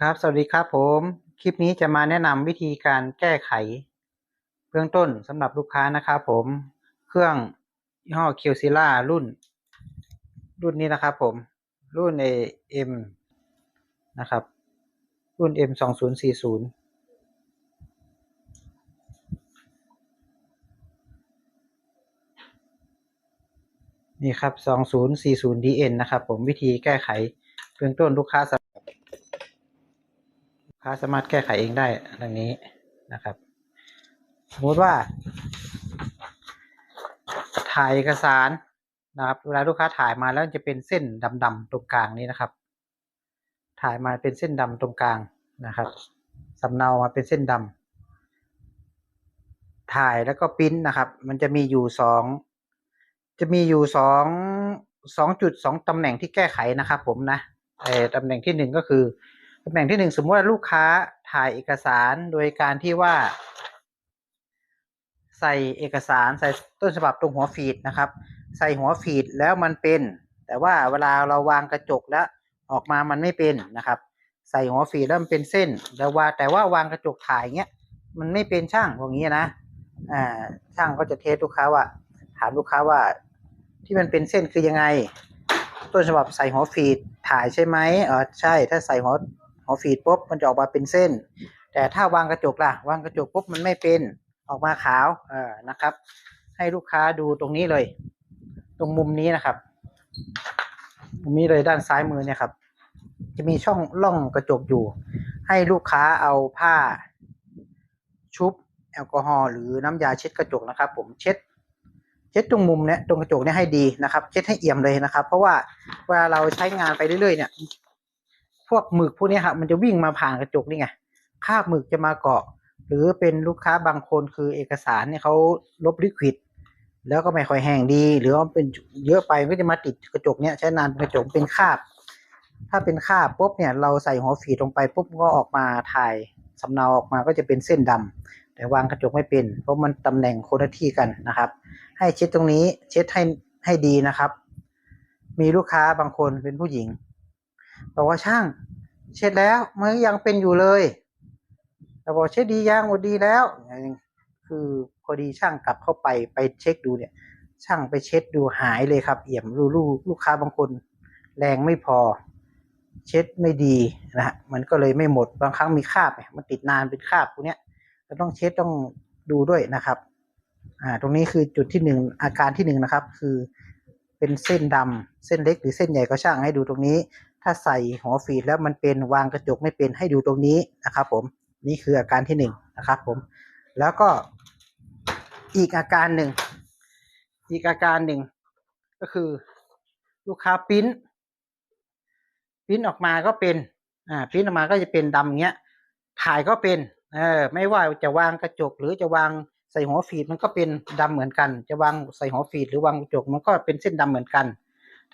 ครับ สวัสดีครับผม คลิปนี้จะมาแนะนำวิธีการแก้ไข เบื้องต้นสำหรับลูกค้านะครับผม เครื่องยี่ห้อ q c i l a รุ่น รุ่นนี้นะครับผม รุ่น AM นะครับ รุ่น M สองศูนย์สี่ศูนย์นี่ครับสองศูนย์สี่ศูนย์ DN นะครับผมวิธีแก้ไขเบื้องต้นลูกค้า สามารถลูกค้าสามารถแก้ไขเองได้ดังนี้นะครับ สมมติว่า ถ่ายเอกสารนะครับ เวลาลูกค้าถ่ายมาแล้วจะเป็นเส้นดำๆตรงกลางนี้นะครับ ถ่ายมาเป็นเส้นดำตรงกลางนะครับสำเนามาเป็นเส้นดำถ่ายแล้วก็ปริ้นนะครับ มันจะมีอยู่สองจะมีอยู่สองสองจุดสองตำแหน่งที่แก้ไขนะครับ ผมนะเออตำแหน่งที่หนึ่งก็คือ ตำแหน่งที่หนึ่งสมมติว่าลูกค้าถ่ายเอกสารโดยการที่ว่า ใส่เอกสารใส่ต้นฉบับตรงหัวฟีดนะครับ ใส่หัวฟีดแล้วมันเป็น แต่ว่าเวลาเราวางกระจกแล้วออกมามันไม่เป็นนะครับ ใส่หัวฟีดแล้วมันเป็นเส้นแต่ว่าแต่ว่าวางกระจกถ่ายเงี้ยมันไม่เป็นช่างพวกนี้นะอ่าช่างก็จะเทสลูกค้าว่า ถามลูกค้าว่าที่มันเป็นเส้นคือยังไง ต้นฉบับใส่หัวฟีดถ่ายใช่ไหมเออใช่ถ้าใส่หัว หัวฟีดปุ๊บมันจะออกมาเป็นเส้น แต่ถ้าวางกระจกล่ะ วางกระจกปุ๊บมันไม่เป็นออกมาขาวเออนะครับ ให้ลูกค้าดูตรงนี้เลย ตรงมุมนี้นะครับมุมนี้เลยด้านซ้ายมือเนี่ยครับ จะมีช่องร่องกระจกอยู่ ให้ลูกค้าเอาผ้า ชุบแอลกอฮอล์หรือน้ำยาเช็ดกระจกนะครับ ผมเช็ดเช็ดตรงมุมเนี้ยตรงกระจกเนี่ยให้ดีนะครับ เช็ดให้เอี่ยมเลยนะครับ เพราะว่าเวลาเราใช้งานไปเรื่อยๆเนี่ย พวกหมึกพวกนี้ครับมันจะวิ่งมาผ่านกระจกนี่ไงคราบหมึกจะมาเกาะ หรือเป็นลูกค้าบางคนคือเอกสารเนี่ยเขาลบลิควิดแล้วก็ไม่ค่อยแห้งดี หรือว่าเป็นเยอะไปก็จะมาติดกระจกเนี่ยใช้นานกระจกเป็นคราบ ถ้าเป็นคราบปุ๊บเนี่ยเราใส่หัวฝีลงไปปุ๊บก็ออกมาถ่ายสำเนาออกมาก็จะเป็นเส้นดำแต่วางกระจกไม่เป็น เพราะมันตำแหน่งคนละที่กันนะครับ ให้เช็ดตรงนี้เช็ดให้ให้ดีนะครับ มีลูกค้าบางคนเป็นผู้หญิง บอกว่าช่าง เช็ดแล้วมันยังเป็นอยู่เลยแต่บอกเช็ดดียังหมดดีแล้ว คือพอดีช่างกลับเข้าไปไปเช็คดูเนี่ย ช่างไปเช็ดดูหายเลยครับ เอี่ยมลูลูลูกค้าบางคน แรงไม่พอ เช็ดไม่ดีนะฮะมันก็เลยไม่หมดบางครั้งมีคราบเนี่ยมันติดนานเป็นคราบพวกเนี้ยเราต้องเช็ดต้องดูด้วยนะครับอ่าตรงนี้คือจุดที่หนึ่งอาการที่หนึ่งนะครับ คือเป็นเส้นดำเส้นเล็กหรือเส้นใหญ่ก็ช่างให้ดูตรงนี้ ถ้าใส่หัวฟีดแล้วมันเป็นวางกระจกไม่เป็นให้ดูตรงนี้นะครับผมนี่คืออาการที่หนึ่งนะครับผมแล้วก็อีกอาการหนึ่ง อีกอาการหนึ่ง ก็คือลูกค้าปิ้นปิ้นออกมาก็เป็นอ่าปิ้นออกมาก็จะเป็นดำเงี้ย ถ่ายก็เป็นเออไม่ว่าจะวางกระจกหรือจะวางใส่หัวฟีดมันก็เป็นดำเหมือนกัน จะวางใส่หัวฟีดหรือวางกระจกมันก็เป็นเส้นดำเหมือนกัน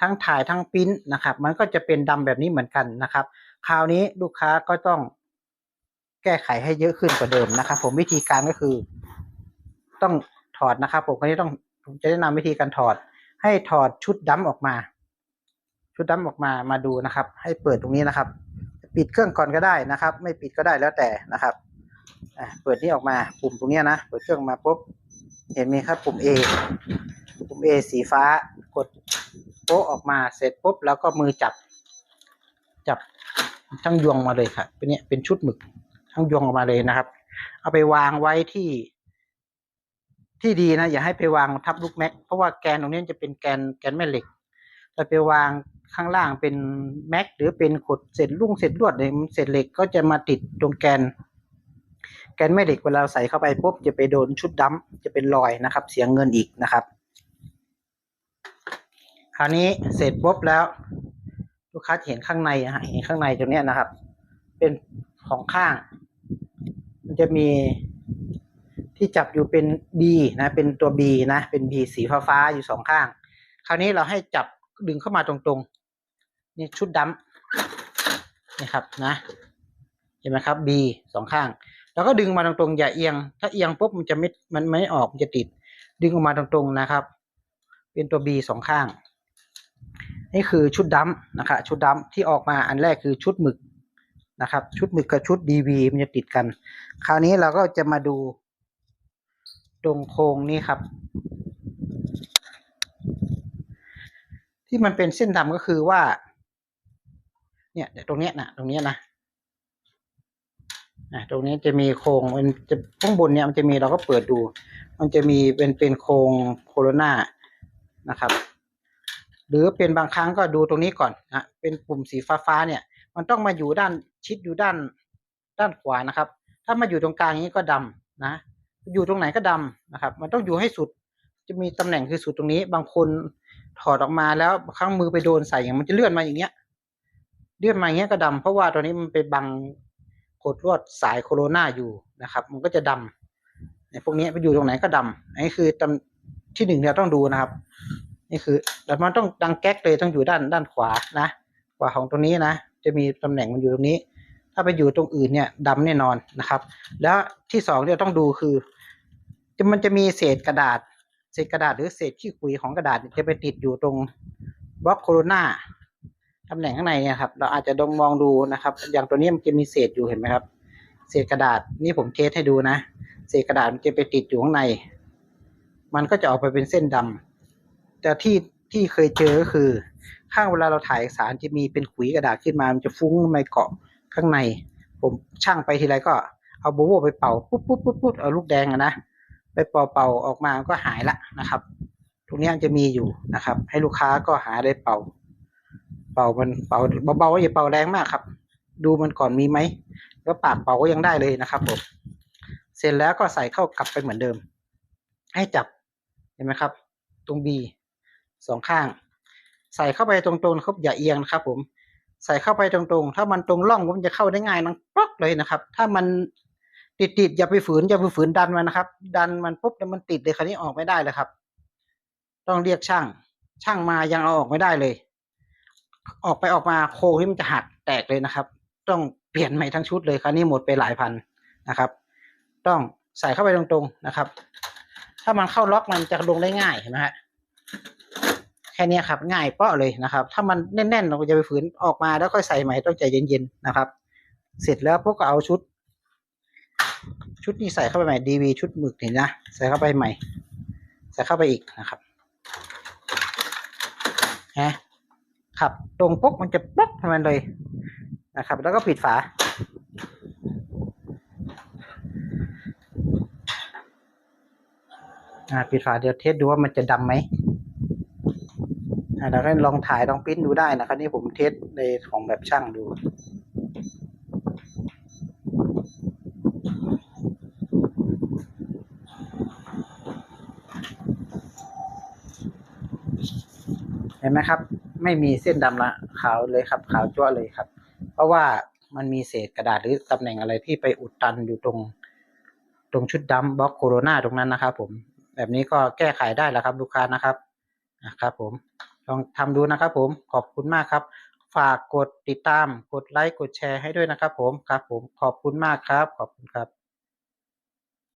ทั้งถ่ายทั้งปริ้นนะครับ มันก็จะเป็นดำแบบนี้เหมือนกันนะครับ คราวนี้ลูกค้าก็ต้องแก้ไขให้เยอะขึ้นกว่าเดิมนะครับ ผมวิธีการก็คือ ต้องถอดนะครับ ผมก็จะต้องผมจะแนะนำวิธีการถอด ให้ถอดชุดดัมออกมา ชุดดัมออกมามาดูนะครับ ให้เปิดตรงนี้นะครับ ปิดเครื่องก่อนก็ได้นะครับ ไม่ปิดก็ได้แล้วแต่นะครับเปิดนี่ออกมาปุ่มตรงนี้นะเปิดเครื่องมาปุ๊บเห็นไหมครับ ปุ่ม A ปุ่ม A สีฟ้ากด ป๊ะออกมาเสร็จปุ๊บแล้วก็มือจับ จับทั้งยวงมาเลยครับเป็นเนี้ยเป็นชุดหมึกทั้งยวงออกมาเลยนะครับ เอาไปวางไว้ที่ที่ดีนะอย่าให้ไปวางทับลูกแม็ก เพราะว่าแกนตรงนี้จะเป็นแกนแกนแม่เหล็กแต่ไปวางข้างล่างเป็นแม็กหรือเป็นขดเศษลุ่งเศษลวดเลยเศษเหล็กก็จะมาติดตรงแกน แกนแม่เหล็กเวลาใส่เข้าไปปุ๊บจะไปโดนชุดดำจะเป็นรอยนะครับ เสียเงินอีกนะครับ ราวนี้เสร็จปุ๊บแล้ว ลูกค้าเห็นข้างในนะฮะเห็นข้างในตรงนี้นะครับ เป็นของข้าง มันจะมีที่จับอยู่เป็น B นะ เป็นตัว B นะ เป็น B สีฟ้าฟ้าๆอยู่สองข้าง คราวนี้เราให้จับดึงเข้ามาตรงๆ นี่ชุดดำนี่ครับนะเห็นไหมครับ B สองข้าง แล้วก็ดึงมาตรงๆ อย่าเอียง ถ้าเอียงปุ๊บมันจะไม่ มันไม่ออก มันจะติด ดึงออกมาตรงๆ นะครับ เป็นตัว B สองข้าง นี่คือชุดดำนะครับชุดดำที่ออกมาอันแรกคือชุดหมึกนะครับ ชุดหมึกกับชุด DV มันจะติดกัน คราวนี้เราก็จะมาดูตรงโครงนี้ครับ ที่มันเป็นเส้นดำก็คือว่า เนี่ยตรงเนี้ยนะตรงเนี้ยนะอะตรงนี้จะมีโครงมันจะข้างบนเนี่ยมันจะมีเราก็เปิดดู มันจะมีเป็นเป็นโครงโคโรนานะครับ หรือเป็นบางครั้งก็ดูตรงนี้ก่อนนะเป็นปุ่มสีฟ้าฟ้าๆเนี่ย มันต้องมาอยู่ด้านชิดอยู่ด้านด้านขวานะครับ ถ้ามาอยู่ตรงกลางนี้ก็ดำนะ อยู่ตรงไหนก็ดำนะครับ มันต้องอยู่ให้สุด จะมีตำแหน่งคือสุดตรงนี้ บางคนถอดออกมาแล้วบางครั้งมือไปโดนใส่อย่างมันจะเลื่อนมาอย่างเงี้ย เลื่อนมาอย่างเงี้ยก็ดำเพราะว่าตัวนี้มันไปบังกดลวดสายโคโรนาอยู่นะครับ มันก็จะดำในพวกนี้ไปอยู่ตรงไหนก็ดำอันนี้คือตำที่หนึ่งเราต้องดูนะครับ นี่คือแต่มันต้องดังแก๊กเลยต้องอยู่ด้านด้านขวานะขวาของตรงนี้นะ จะมีตำแหน่งมันอยู่ตรงนี้ ถ้าไปอยู่ตรงอื่นเนี่ยดำแน่นอนนะครับ แล้วที่สองที่เราต้องดูคือมันจะมีเศษกระดาษ เศษกระดาษหรือเศษขี้คุยของกระดาษจะไปติดอยู่ตรงบล็อกโคโรนาตำแหน่งข้างในเนี่ยครับ เราอาจจะลองมองดูนะครับ อย่างตัวนี้มันจะมีเศษอยู่เห็นไหมครับ เศษกระดาษนี่ผมเทสให้ดูนะ เศษกระดาษมันจะไปติดอยู่ข้างใน มันก็จะออกไปเป็นเส้นดำ แต่ที่ที่เคยเจอก็คือ ข้างเวลาเราถ่ายเอกสารจะมีเป็นขุยกระดาษขึ้นมา มันจะฟุ้งไม่เกาะข้างใน ผมช่างไปทีไรก็เอาโบโบไปเป่าปุ๊บปุ๊บปุ๊บปุ๊บเอาลูกแดงอะนะไปเป่าเป่าออกมาก็หายละนะครับ ตรงนี้จะมีอยู่นะครับ ให้ลูกค้าก็หาได้เป่า เป่ามันเป่าเบาๆอย่าเป่าแรงมากครับ ดูมันก่อนมีไหมแล้วปากเป่าก็ยังได้เลยนะครับผมเสร็จแล้วก็ใส่เข้ากลับไปเหมือนเดิม ให้จับเห็นไหมครับ ตรง B สองข้าง ใส่เข้าไปตรงๆครับอย่าเอียงนะครับผมใส่เข้าไปตรงๆ ถ้ามันตรงร่องมันจะเข้าได้ง่ายนังป๊อกเลยนะครับ ถ้ามันติดๆอย่าไปฝืนอย่าไปฝืนดันมันนะครับ ดันมันปุ๊บแล้วมันติดเลยคราวนี้ออกไม่ได้เลยครับ ต้องเรียกช่าง ช่างมายังเอาออกไม่ได้เลย ออกไปออกมาโครงที่มันจะหักแตกเลยนะครับ ต้องเปลี่ยนใหม่ทั้งชุดเลยคราวนี้หมดไปหลายพันนะครับ ต้องใส่เข้าไปตรงๆนะครับ ถ้ามันเข้าล็อกมันจะลงได้ง่ายเห็นไหมฮะแค่นี้ครับง่ายเปาะเลยนะครับ ถ้ามันแน่นๆเราก็จะไปฝืนออกมาแล้วค่อยใส่ใหม่ต้องใจเย็นๆนะครับ เสร็จแล้วพวกก็เอาชุด ชุดนี้ใส่เข้าไปใหม่ดีวีชุดหมึกเห็นนะใส่เข้าไปใหม่ ใส่เข้าไปอีกนะครับนะครับตรงปุ๊บมันจะปุ๊บให้มันเลยนะครับ แล้วก็ปิดฝา อ่าปิดฝาเดี๋ยวเทสดูว่ามันจะดำไหม อ่าเราก็ลองถ่ายลองปิ้นดูได้นะครับนี่ผมเทสในของแบบช่างดูเห็นไหมครับ ไม่มีเส้นดำละขาวเลยครับ ขาวจ้วเลยครับ เพราะว่ามันมีเศษกระดาษหรือตำแหน่งอะไรที่ไปอุดตันอยู่ตรง ตรงชุดดำบล็อกโคโรนาตรงนั้นนะครับผม แบบนี้ก็แก้ไขได้แล้วครับ ลูกค้านะครับนะครับผม ลองทำดูนะครับผมขอบคุณมากครับ ฝากกดติดตามกดไลค์กดแชร์ให้ด้วยนะครับผมครับผมขอบคุณมากครับ ขอบคุณครับ